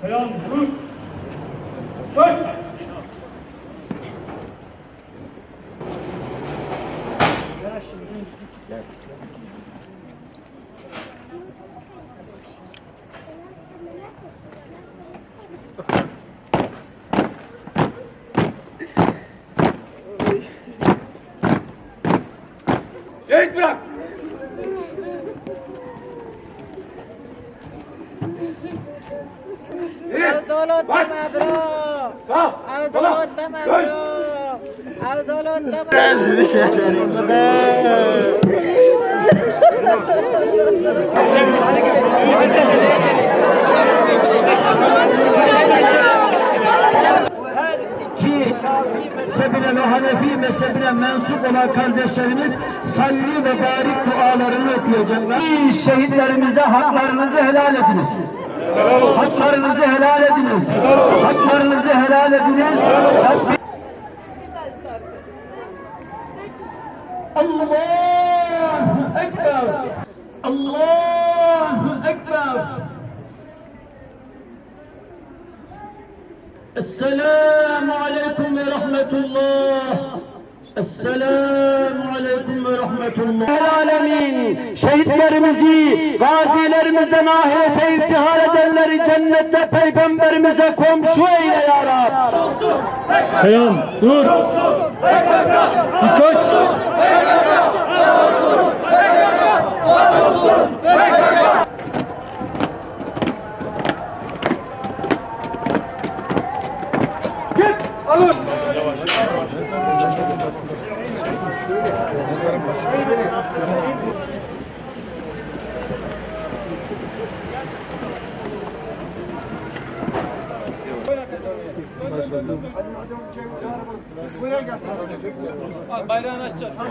Selam, dur. Dört. Gel şimdi. Gel. Thank you. Eğit bırak. Avdolot da mabro. Avdolot da mabro. Avdolot da mabro. Mezhebine ve Hanefi mezhebine mensup olan kardeşlerimiz salli ve barik dualarını okuyacaklar. Şehitlerimize haklarınızı helal ediniz. Haklarınızı helal ediniz. Haklarınızı helal ediniz. Allahu Ekber. Allahu Ekber. Esselamu aleyküm ve rahmetullah. Esselamu aleyküm ve rahmetullah. El alemin şehitlerimizi, gazilerimizden ahirete irtihal edenleri cennette peygamberimize komşu eyle ya Rab. Selam dur. Dikkat. Alın.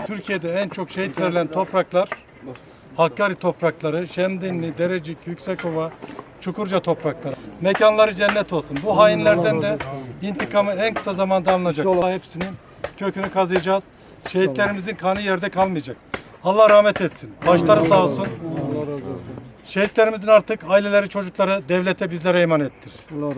Türkiye'de en çok şehit verilen topraklar Hakkari toprakları, Şemdinli, Derecik, Yüksekova, Çukurca toprakları. Mekanları cennet olsun. Bu hainlerden de intikamı en kısa zamanda alınacak. Allah hepsinin kökünü kazıyacağız. Şehitlerimizin kanı yerde kalmayacak. Allah rahmet etsin. Başları sağ olsun. Şehitlerimizin artık aileleri, çocukları devlete bizlere emanettir.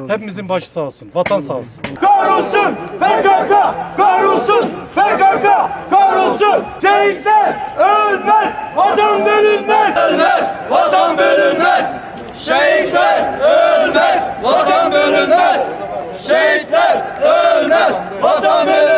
Hepimizin başı sağ olsun. Vatan sağ olsun. Kahrolsun PKK! Kahrolsun PKK! Kahrolsun! Şehitler ölmez! Vatan bölünmez! Ölmez! Vatan bölünmez! Şehitler ölmez! Vatan bölünmez! Şehitler ölmez! Vatan bölünmez!